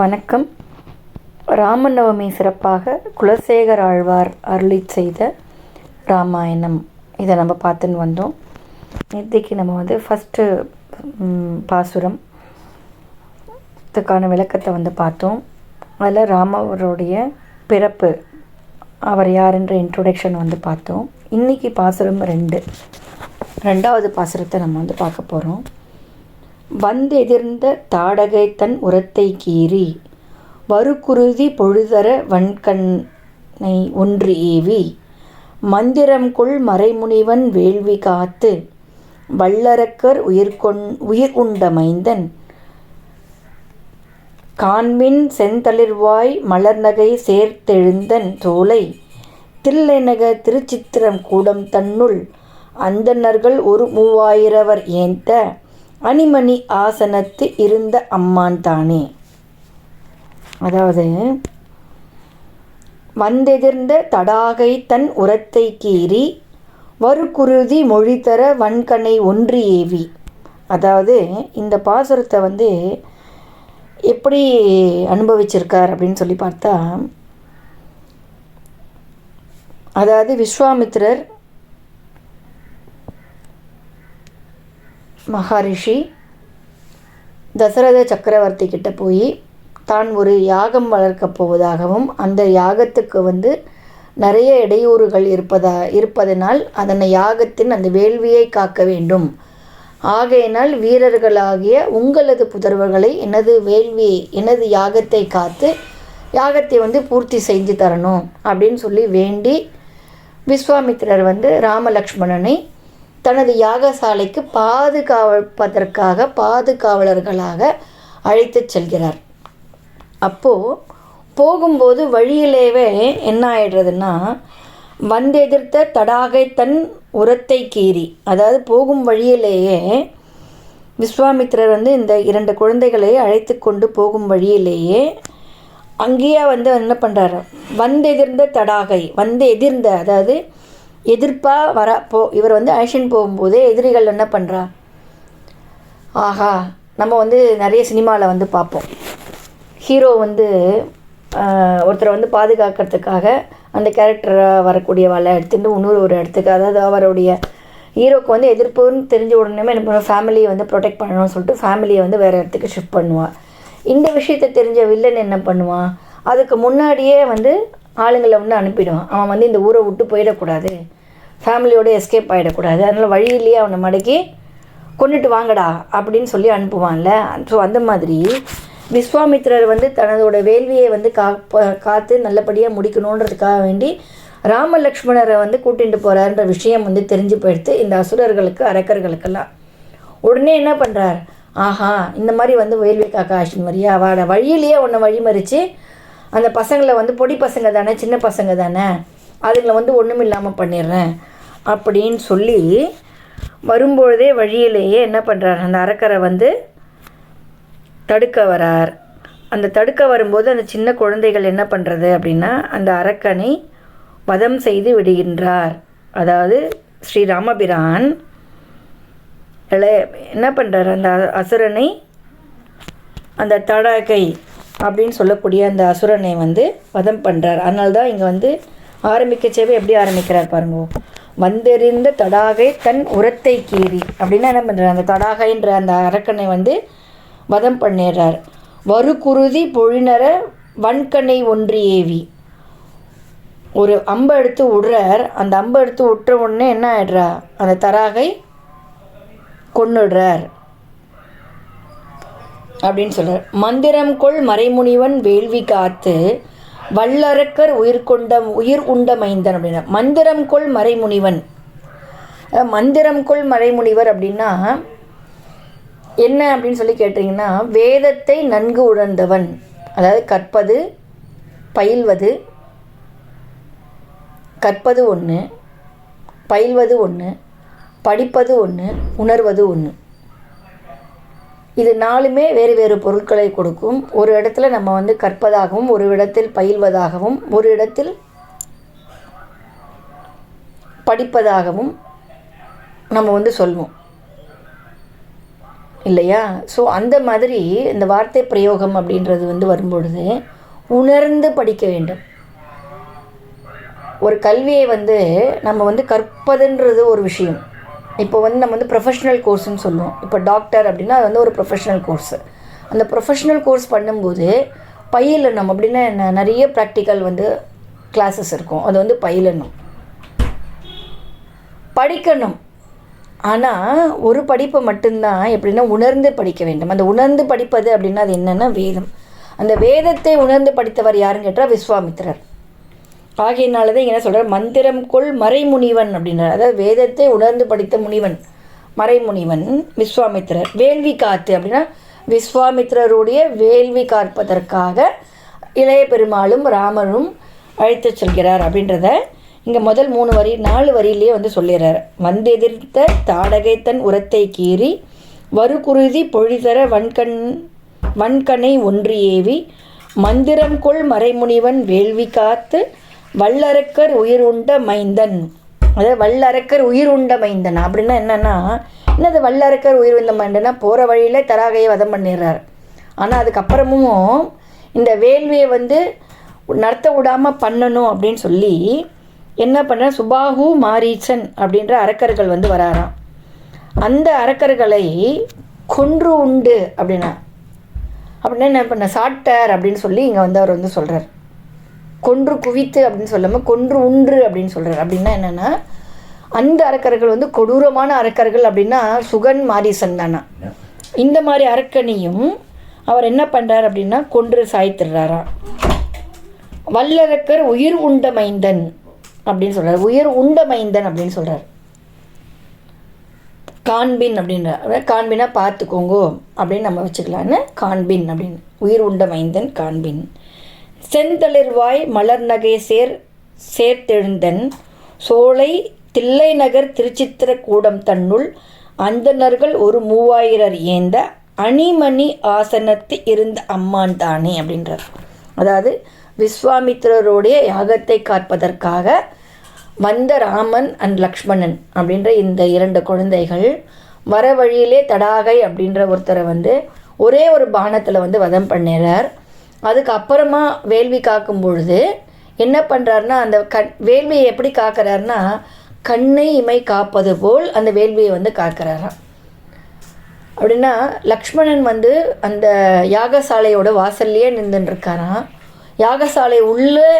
வணக்கம். ராமநவமி சிறப்பாக குலசேகர் ஆழ்வார் அருளி செய்த ராமாயணம். இதை நம்ம பார்த்துன்னு வந்தோம். நேற்றுக்கு நம்ம வந்து ஃபஸ்ட்டு பாசுரம். இதுக்கான விளக்கத்தை வந்து பார்த்தோம். அதில் ராமவருடைய பிறப்பு அவர் யாருன்ற இன்ட்ரொடக்ஷன் வந்து பார்த்தோம். இன்றைக்கி பாசுரம் ரெண்டு. ரெண்டாவது பாசுரத்தை நம்ம வந்து பார்க்க போகிறோம் வந்தெதிர்ந்த தாடகை தன் உரத்தை கீறி வருக்குருதி பொழுதர வன்கண்ணை ஒன்று ஏவி மந்திரம் கொள் மறைமுனிவன் வேள்வி காத்து வல்லரக்கர் உயிர்கொண் உயிர் உண்ட மைந்தன் காண்மின் செந்தளிர்வாய் மலர்நகை சேர்த்தெழுந்தன் தோலை தில்லைநக திருச்சித்திரம் கூடம் தன்னுள் அந்தணர்கள் ஒரு மூவாயிரவர் ஏந்த அணிமணி ஆசனத்து இருந்த அம்மான் தானே. அதாவது வந்தெதிர்ந்த தடாகை தன் உரத்தை கீறி வருக்குருதி மொழி தர வன்கனை ஒன்று ஏவி. அதாவது இந்த பாசுரத்தை வந்து எப்படி அனுபவிச்சிருக்கார் அப்படின்னு சொல்லி பார்த்தா அதாவது விஸ்வாமித்திரர் மகரிஷி தசரத சக்கரவர்த்தி கிட்ட போய் தான் ஒரு யாகம் வளர்க்கப் போவதாகவும் அந்த யாகத்துக்கு வந்து நிறைய இடையூறுகள் இருப்பதா இருப்பதனால் அதனை யாகத்தின் அந்த வேள்வியை காக்க வேண்டும். ஆகையினால் வீரர்களாகிய உங்களது புதர்வர்களை எனது வேள்வி எனது யாகத்தை காத்து யாகத்தை வந்து பூர்த்தி செஞ்சு தரணும் அப்படின்னு சொல்லி வேண்டி விஸ்வாமித்திரர் வந்து ராமலக்ஷ்மணனை தனது யாகசாலைக்கு பாதுகாப்பதற்காக பாதுகாவலர்களாக அழைத்துச் செல்கிறார். அப்போது போகும்போது வழியிலேவே என்ன ஆயிடுறதுன்னா வந்தெதிர்த்த தடாகை தன் உரத்தை கீறி அதாவது போகும் வழியிலேயே விஸ்வாமித்திரர் வந்து இந்த இரண்டு குழந்தைகளை அழைத்து கொண்டு போகும் வழியிலேயே அங்கேயே வந்து என்ன பண்ணுறாரு வந்தெதிர்ந்த தடாகை வந்து எதிர்ந்த அதாவது எதிர்ப்பாக வர போ இவர் வந்து ஆக்ஷன் போகும்போதே எதிரிகள் என்ன பண்ணுறா ஆஹா நம்ம வந்து நிறைய சினிமாவில் வந்து பார்ப்போம். ஹீரோ வந்து ஒருத்தரை வந்து பாதுகாக்கிறதுக்காக அந்த கேரக்டராக வரக்கூடிய வலை எடுத்துட்டு இன்னொரு ஒரு இடத்துக்கு அதாவது அவருடைய ஹீரோக்கு வந்து எதிர்ப்புன்னு தெரிஞ்ச உடனே என்ன பண்ணுவோம் ஃபேமிலியை வந்து ப்ரொடெக்ட் பண்ணணும்னு சொல்லிட்டு ஃபேமிலியை வந்து வேறு இடத்துக்கு ஷிஃப்ட் பண்ணுவாள் இந்த விஷயத்தை தெரிஞ்ச வில்லன் என்ன பண்ணுவான் அதுக்கு முன்னாடியே வந்து ஆளுங்களை வந்து அனுப்பிடுவான். அவன் வந்து இந்த ஊரை விட்டு போயிடக்கூடாது. ஃபேமிலியோடு எஸ்கேப் ஆகிடக்கூடாது அதனால் வழியிலேயே அவனை மடக்கி கொண்டுட்டு வாங்கடா அப்படின்னு சொல்லி அனுப்புவான்ல. ஸோ அந்த மாதிரி விஸ்வாமித்திரர் வந்து தனதோட வேள்வியை வந்து கா காத்து நல்லபடியாக முடிக்கணுன்றதுக்காக வேண்டி ராம லக்ஷ்மணரை வந்து கூட்டிகிட்டு போகிறாருன்ற விஷயம் வந்து தெரிஞ்சு போயிடுத்து இந்த அசுரர்களுக்கு அரக்கர்களுக்கெல்லாம். உடனே என்ன பண்ணுறார் ஆஹா இந்த மாதிரி வந்து வேள்வி காக்கா ஆஷின் வரியா வாட வழியிலேயே உன்னை வழிமறித்து அந்த பசங்களை வந்து பொடி பசங்க தானே சின்ன பசங்க தானே? அதுங்களை வந்து ஒன்றும் இல்லாமல் பண்ணிடுறேன் அப்படின்னு சொல்லி வரும்பொழுதே வழியிலேயே என்ன பண்ணுறார் அந்த அரக்கரை வந்து தடுக்க வரார். அந்த தடுக்க வரும்போது அந்த சின்ன குழந்தைகள் என்ன பண்ணுறது அப்படின்னா அந்த அரக்கனை வதம் செய்து விடுகின்றார். அதாவது ஸ்ரீ ராமபிரான் என்ன பண்ணுறார் அந்த அசுரனை அந்த தடகை அப்படின்னு சொல்லக்கூடிய அந்த அசுரனை வந்து வதம் பண்ணுறார் அதனால தான் இங்கே வந்து ஆரம்பிக்கச்சேவே எப்படி ஆரம்பிக்கிறார் பாருங்க. வந்தெறிந்த தடாகை தன் உரத்தை கீறி. அப்படின்னா என்ன பண்ணுறார் அந்த தடாகைன்ற அந்த அரக்கனை வந்து வதம் பண்ணிடுறார். வறுக்குருதி குருதி பொழினர வன்கனை ஒன்று ஏவி. ஒரு அம்பை எடுத்து விடுறார் அந்த அம்பை எடுத்து விட்டுற உடனே என்ன ஆயிடுறா? அந்த தராகை கொண்டுடுறார் அப்படின்னு சொல்கிறார் மந்திரம் கொள் மறைமுனிவன் வேள்வி காத்து வல்லரக்கர் உயிர் கொண்ட உயிர் உண்ட மைந்தன் அப்படின்னா மந்திரம் கொள் மறைமுனிவன். மந்திரம் கொள் மறைமுனிவர் அப்படின்னா என்ன அப்படின்னு சொல்லி கேட்டிங்கன்னா வேதத்தை நன்கு உணர்ந்தவன். அதாவது கற்பது பயில்வது கற்பது ஒன்று பயில்வது ஒன்று படிப்பது ஒன்று உணர்வது ஒன்று இது நாலுமே வேறு வேறு பொருட்களை கொடுக்கும். ஒரு இடத்துல நம்ம வந்து கற்பதாகவும் ஒரு இடத்தில் பயில்வதாகவும் ஒரு இடத்தில் படிப்பதாகவும் நம்ம வந்து சொல்வோம். இல்லையா? ஸோ அந்த மாதிரி இந்த வார்த்தை பிரயோகம் அப்படின்றது வந்து வரும்பொழுது உணர்ந்து படிக்க வேண்டும். ஒரு கல்வியை வந்து நம்ம வந்து கற்பதுன்றது ஒரு விஷயம். இப்போ வந்து நம்ம வந்து ப்ரொஃபஷ்னல் கோர்ஸ்னு சொல்லுவோம். இப்போ டாக்டர் அப்படின்னா அது வந்து ஒரு ப்ரொஃபஷ்னல் கோர்ஸு அந்த ப்ரொஃபஷ்னல் கோர்ஸ் பண்ணும்போது பயிலணும் அப்படின்னா என்ன? நிறைய ப்ராக்டிக்கல் வந்து கிளாஸஸ் இருக்கும். அது வந்து பயிலணும் படிக்கணும். ஆனால் ஒரு படிப்பை மட்டும்தான் எப்படின்னா உணர்ந்து படிக்க வேண்டும். அந்த உணர்ந்து படிப்பது அப்படின்னா அது என்னென்னா வேதம். அந்த வேதத்தை உணர்ந்து படித்தவர் யாருன்னு கேட்டால் விஸ்வாமித்திரர். ஆகையினால தான் என்ன சொல்கிறார் மந்திரம் கொள் மறைமுனிவன் அப்படின்றார். அதாவது வேதத்தை உணர்ந்து படித்த முனிவன் மறைமுனிவன் விஸ்வாமித்திரர். வேள்வி காத்து அப்படின்னா விஸ்வாமித்திரருடைய வேள்வி காற்பதற்காக இளைய பெருமாளும் ராமரும் அழைத்து செல்கிறார் அப்படின்றத இங்கே முதல் மூணு வரி நாலு வரியிலேயே வந்து சொல்லிடுறார். வந்தெதிர்த்த தாடகை தன் உரத்தை கீறி வறுகுருதி பொழிதர வன்கண் வன்கனை ஒன்று ஏவி மந்திரம் கொள் மறைமுனிவன் வேள்வி காத்து வல்லரக்கர் உயிர் உண்ட மைந்தன். அதாவது வல்லரக்கர் உயிர் உண்ட மைந்தன். அப்படின்னா என்னென்னா என்னது வல்லரக்கர் உயிர் உண்ட மைந்தனா போகிற வழியில் தராகையை வதம் பண்ணிடுறார். ஆனால் அதுக்கப்புறமும் இந்த வேள்வியை வந்து நடத்த விடாமல் பண்ணணும் அப்படின்னு சொல்லி என்ன பண்ண சுபாகு மாரீச்சன் அப்படின்ற அரக்கர்கள் வந்து வராராம். அந்த அரக்கர்களை கொன்று உண்டு அப்படின்னா. அப்படின்னா என்ன பண்ண? சாட்டார் அப்படின்னு சொல்லி இங்கே வந்து அவர் வந்து சொல்கிறார் கொன்று குவித்து அப்படின்னு சொல்லாமல் கொன்று உன்று அப்படின்னு சொல்கிறார் அப்படின்னா என்னென்னா அந்த அரக்கர்கள் வந்து கொடூரமான அரக்கர்கள் அப்படின்னா சுகன் மாரிசன் தானா? இந்த மாதிரி அரக்கனையும் அவர் என்ன பண்ணுறார் அப்படின்னா கொன்று சாய்த்துடுறாராம் வல்லரக்கர் உயிர் உண்ட மைந்தன் அப்படின்னு சொல்கிறார் உயிர் உண்ட மைந்தன் அப்படின்னு சொல்கிறார் காண்பின் அப்படின்ற காண்பினா பார்த்துக்கோங்கோ அப்படின்னு நம்ம வச்சுக்கலான்னு காண்பின் அப்படின்னு. உயிர் உண்ட மைந்தன் காண்பின். செந்தளிர்வாய் மலர் நகை சேர் சேர்த்தெழுந்தன். சோலை தில்லை நகர் திருச்சித்திர கூடம் தன்னுள் அந்தணர்கள் ஒரு மூவாயிரர் ஏந்த அணிமணி ஆசனத்து இருந்த அம்மான் தானே அப்படின்றார். அதாவது விஸ்வாமித்திரருடைய யாகத்தை காப்பதற்காக வந்த ராமன் அண்ட் லக்ஷ்மணன் அப்படின்ற இந்த இரண்டு குழந்தைகள் வர வழியிலே தடாகை அப்படின்ற ஒருத்தரை வந்து ஒரே ஒரு பானத்தில் வந்து வதம் பண்ணிடுறார் அதுக்கப்புறமா வேள்வி காக்கும் பொழுது என்ன பண்ணுறாருனா அந்த கண் வேள்வியை எப்படி காக்கிறாருன்னா கண்ணை இமை காப்பது போல் அந்த வேள்வியை வந்து காக்கிறாராம். அப்படின்னா லக்ஷ்மணன் வந்து அந்த யாகசாலையோட வாசல்லையே நின்றுருக்காராம் யாகசாலை உள்ளே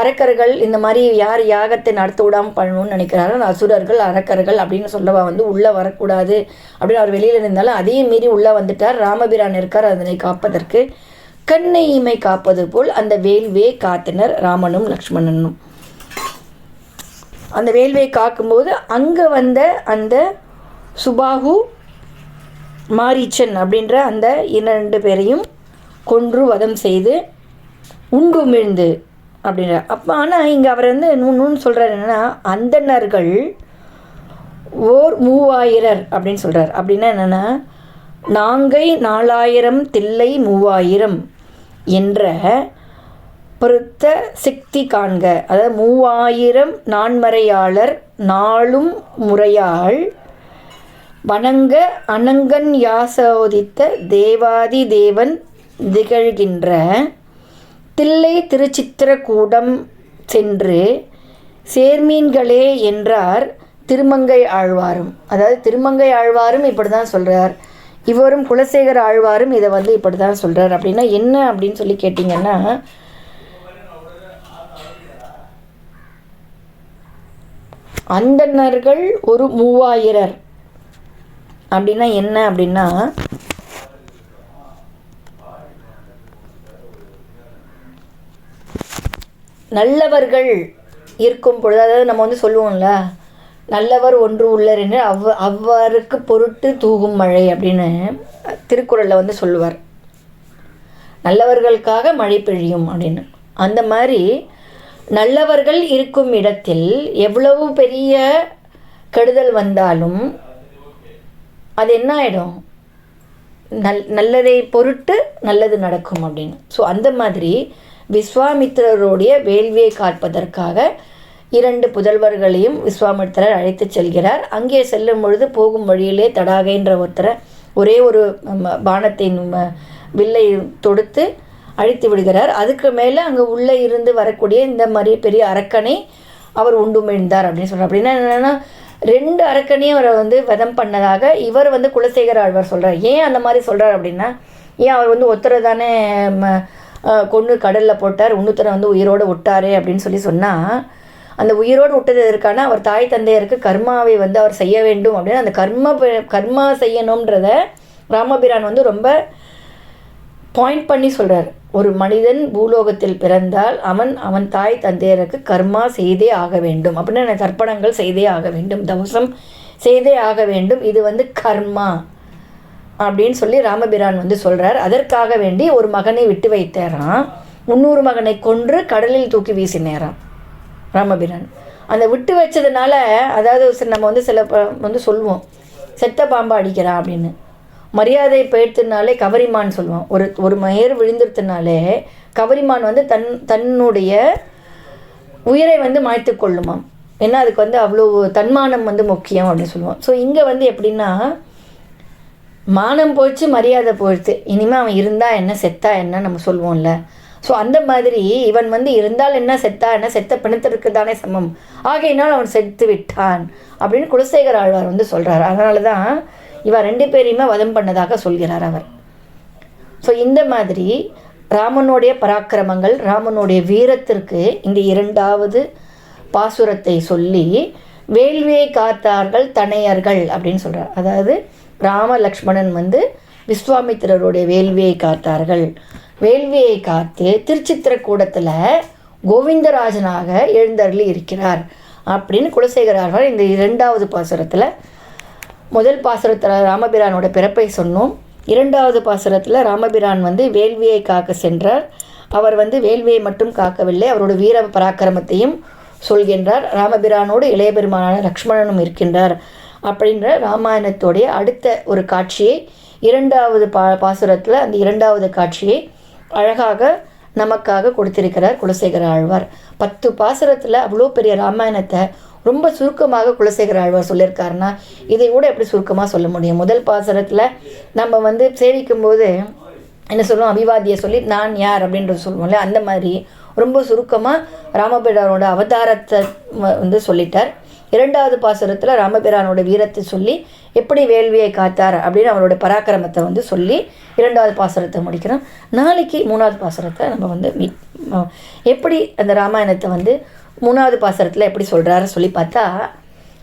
அரக்கர்கள் இந்த மாதிரி யார் யாகத்தை நடத்த விடாமல் பண்ணணும்னு நினைக்கிறாரோ அசுரர்கள் அரக்கர்கள் அப்படின்னு சொல்லவா வந்து உள்ளே வரக்கூடாது அப்படின்னு அவர் வெளியில் இருந்தாலும் அதையும் மீறி உள்ளே வந்துட்டார். ராமபிரான் இருக்கார் அதனை காப்பதற்கு. கண்ணை இமை காப்பது போல் அந்த வேல்வே காத்தினர் ராமனும் லக்ஷ்மணனும். அந்த வேள்வியை காக்கும்போது அங்கே வந்த அந்த சுபாகு மாரீச்சன் அப்படின்ற அந்த இரண்டு பேரையும் கொன்று வதம் செய்து உண்டு உமிழ்ந்து அப்படின்ற. அப்போ ஆனால் இங்கே அவர் வந்து நூன்னு சொல்கிறார் என்னென்னா அந்தணர்கள் ஓர் மூவாயிரர் அப்படின்னு சொல்கிறார் அப்படின்னா என்னென்னா நாங்கை நாலாயிரம் தில்லை மூவாயிரம். என்ற பொருத்த சக்தி காண்க. அதாவது மூவாயிரம் நான்மறையாளர் நாளும் முறையாள் வணங்க அனங்கன் யாசோதித்த தேவாதி தேவன் திகழ்கின்ற தில்லை திருச்சித்திரக்கூடம் சென்று சேர்மீன்களே என்றார் திருமங்கை ஆழ்வாரும். அதாவது திருமங்கை ஆழ்வாரும் இப்படி தான் சொல்கிறார் இவரும் குலசேகர ஆழ்வாரும் இதை வந்து இப்படி தான் சொல்கிறார் அப்படின்னா என்ன அப்படின்னு சொல்லி கேட்டிங்கன்னா அந்தணர்கள் ஒரு மூவாயிரர். அப்படின்னா என்ன அப்படின்னா நல்லவர்கள் இருக்கும் பொழுது அதாவது நம்ம வந்து சொல்லுவோம்ல நல்லவர் ஒன்று உள்ளர் என்று அவ் அவ்வாறுக்கு பொருட்டு தூகும் மழை அப்படின்னு திருக்குறளில் வந்து சொல்லுவார். நல்லவர்களுக்காக மழை பெய்யும் அப்படின்னு. அந்த மாதிரி நல்லவர்கள் இருக்கும் இடத்தில் எவ்வளவு பெரிய கெடுதல் வந்தாலும் அது என்ன ஆகிடும் நல் நல்லதை பொருட்டு நல்லது நடக்கும் அப்படின்னு. ஸோ அந்த மாதிரி விஸ்வாமித்திரருடைய வேள்வியை காப்பதற்காக இரண்டு புதல்வர்களையும் விஸ்வாமித்திரர் அழைத்து செல்கிறார். அங்கே செல்லும் பொழுது போகும் வழியிலே தடாகைன்ற ஒருத்தரை ஒரே ஒரு பானத்தை வில்லை தொடுத்து அழித்து விடுகிறார். அதுக்கு மேலே அங்கே உள்ளே இருந்து வரக்கூடிய இந்த மாதிரி பெரிய அரக்கனை அவர் உண்டு மிழ்ந்தார் அப்படின்னு சொல்கிறார் அப்படின்னா என்னென்னா ரெண்டு அரக்கனையும் அவரை வந்து வதம் பண்ணதாக இவர் வந்து குலசேகர ஆழ்வார் சொல்கிறார் ஏன் அந்த மாதிரி சொல்கிறார் அப்படின்னா ஏன் அவர் வந்து ஒத்தரை தானே ம- கொன்று கடலில் போட்டார் இன்னொருத்தரை வந்து உயிரோடு விட்டாரு அப்படின்னு சொல்லி சொன்னால் அந்த உயிரோடு விட்டதற்கான அவர் தாய் தந்தையருக்கு கர்மாவை வந்து அவர் செய்ய வேண்டும் அப்படின்னு அந்த கர்ம கர்மா செய்யணுன்றத ராமபிரான் வந்து ரொம்ப பாயிண்ட் பண்ணி சொல்கிறார் ஒரு மனிதன் பூலோகத்தில் பிறந்தால் அவன் அவன் தாய் தந்தையருக்கு கர்மா செய்தே ஆக வேண்டும். அப்படின்னு தர்ப்பணங்கள் செய்தே ஆக வேண்டும். தவசம் செய்தே ஆக வேண்டும். இது வந்து கர்மா அப்படின்னு சொல்லி ராமபிரான் வந்து சொல்கிறார் அதற்காக வேண்டி ஒரு மகனை விட்டு வைத்தாராம். முன்னூறு மகனை கொன்று கடலில் தூக்கி வீசினேராம். ராமபிரான். அந்த விட்டு வச்சதுனால அதாவது நம்ம வந்து சில ப- வந்து சொல்லுவோம் செத்த பாம்பை அடிக்கிறான் அப்படின்னு. மரியாதை பெயர்த்துனாலே கவரிமான் சொல்லுவோம் ஒரு ஒரு மயர் விழுந்துருத்துனாலே கவரிமான் வந்து தன் தன்னுடைய உயிரை வந்து மாய்த்து கொள்ளுமாம். ஏன்னா அதுக்கு வந்து அவ்வளோ தன்மானம் வந்து முக்கியம் அப்படின்னு சொல்லுவோம் ஸோ இங்கே வந்து எப்படின்னா மானம் போச்சு மரியாதை போயிடுச்சு இனிமேல் அவன் இருந்தால் என்ன செத்தா என்ன நம்ம சொல்லுவோம்ல ஸோ அந்த மாதிரி இவன் வந்து இருந்தால் என்ன செத்தா என்ன செத்த பிணத்திற்கு தானே சமம். ஆகையினால் அவன் செத்து விட்டான் அப்படின்னு குலசேகர ஆழ்வார் வந்து சொல்கிறார் அதனால தான் இவன் ரெண்டு பேரையுமே வதம் பண்ணதாக சொல்கிறார் அவர். ஸோ இந்த மாதிரி ராமனுடைய பராக்கிரமங்கள் ராமனுடைய வீரத்திற்கு இந்த இரண்டாவது பாசுரத்தை சொல்லி வேள்வியை காத்தார்கள் தனையர்கள் அப்படின்னு சொல்கிறார் அதாவது ராம லக்ஷ்மணன் வந்து விஸ்வாமித்திரருடைய வேள்வியை காத்தார்கள். வேள்வியை காத்து திருச்சித்திரக்கூடத்தில் கோவிந்தராஜனாக எழுந்தருளி இருக்கிறார் அப்படின்னு குலசேகரார்கள் இந்த இரண்டாவது பாசுரத்தில் முதல் பாசுரத்தில் ராமபிரானோட பிறப்பை சொன்னோம். இரண்டாவது பாசுரத்தில் ராமபிரான் வந்து வேள்வியை காக்க சென்றார். அவர் வந்து வேள்வியை மட்டும் காக்கவில்லை அவரோட வீர பராக்கிரமத்தையும் சொல்கின்றார். ராமபிரானோடு இளைய பெருமானான லக்ஷ்மணனும் இருக்கின்றார் அப்படின்ற ராமாயணத்தோடைய அடுத்த ஒரு காட்சியை இரண்டாவது பா பாசுரத்தில் அந்த இரண்டாவது காட்சியை அழகாக நமக்காக கொடுத்திருக்கிறார் குலசேகர ஆழ்வார். பத்து பாசுரத்தில் அவ்வளோ பெரிய ராமாயணத்தை ரொம்ப சுருக்கமாக குலசேகர ஆழ்வார் சொல்லியிருக்காருன்னா இதை கூட எப்படி சுருக்கமாக சொல்ல முடியும்? முதல் பாசுரத்தில் நம்ம வந்து சேவிக்கும் போது என்ன சொல்லுவோம்? அபிவாதியை சொல்லி நான் யார்? அப்படின்றது சொல்லுவோம்ல அந்த மாதிரி ரொம்ப சுருக்கமாக ராமபிரானோட அவதாரத்தை வந்து சொல்லிட்டார். இரண்டாவது பாசுரத்தில் ராமபிரானோட வீரத்தை சொல்லி எப்படி வேள்வியை காத்தார் அப்படின்னு அவரோட பராக்கிரமத்தை வந்து சொல்லி இரண்டாவது பாசுரத்தை முடிக்கிறோம். நாளைக்கு மூணாவது பாசுரத்தை நம்ம வந்து மீட் எப்படி அந்த ராமாயணத்தை வந்து மூணாவது பாசுரத்தில் எப்படி சொல்கிறாரு சொல்லி பார்த்தா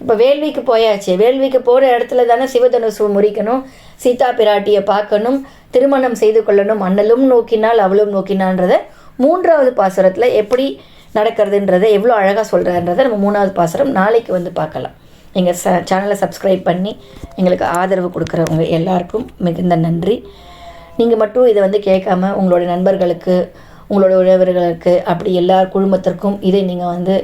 இப்போ வேள்விக்கு போயாச்சு. வேள்விக்கு போகிற இடத்துல தானே சிவதனுசு முறிக்கணும். சீதா பிராட்டியை பார்க்கணும். திருமணம் செய்து கொள்ளணும். அண்ணலும் நோக்கினால் அவளும் நோக்கினான்றதை மூன்றாவது பாசுரத்தில் எப்படி நடக்கிறதுன்றதை எவ்வளோ அழகாக சொல்கிறான்றதை நம்ம மூணாவது பாசரம் நாளைக்கு வந்து பார்க்கலாம். எங்கள் ச சேனலை சப்ஸ்கிரைப் பண்ணி எங்களுக்கு ஆதரவு கொடுக்குறவங்க எல்லாருக்கும் மிகுந்த நன்றி. நீங்கள் மட்டும் இதை வந்து கேட்காம உங்களோட நண்பர்களுக்கு உங்களோட உறவினர்களுக்கு அப்படி எல்லா குழுமத்திற்கும் இதை நீங்கள் வந்து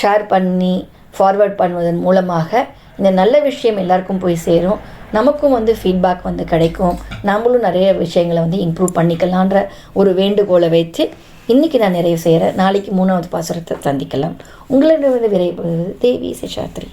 ஷேர் பண்ணி ஃபார்வேர்ட் பண்ணுவதன் மூலமாக இந்த நல்ல விஷயம் எல்லாருக்கும் போய் சேரும். நமக்கும் வந்து ஃபீட்பேக் வந்து கிடைக்கும். நம்மளும் நிறைய விஷயங்களை வந்து இம்ப்ரூவ் பண்ணிக்கலான்ற ஒரு வேண்டுகோளை வைத்து இன்றைக்கி நான் நிறைவு செய்கிறேன் நாளைக்கு மூணாவது பாசுரத்தை சந்திக்கலாம். உங்களிடம் விரைவு தேவி சேஷாத்ரி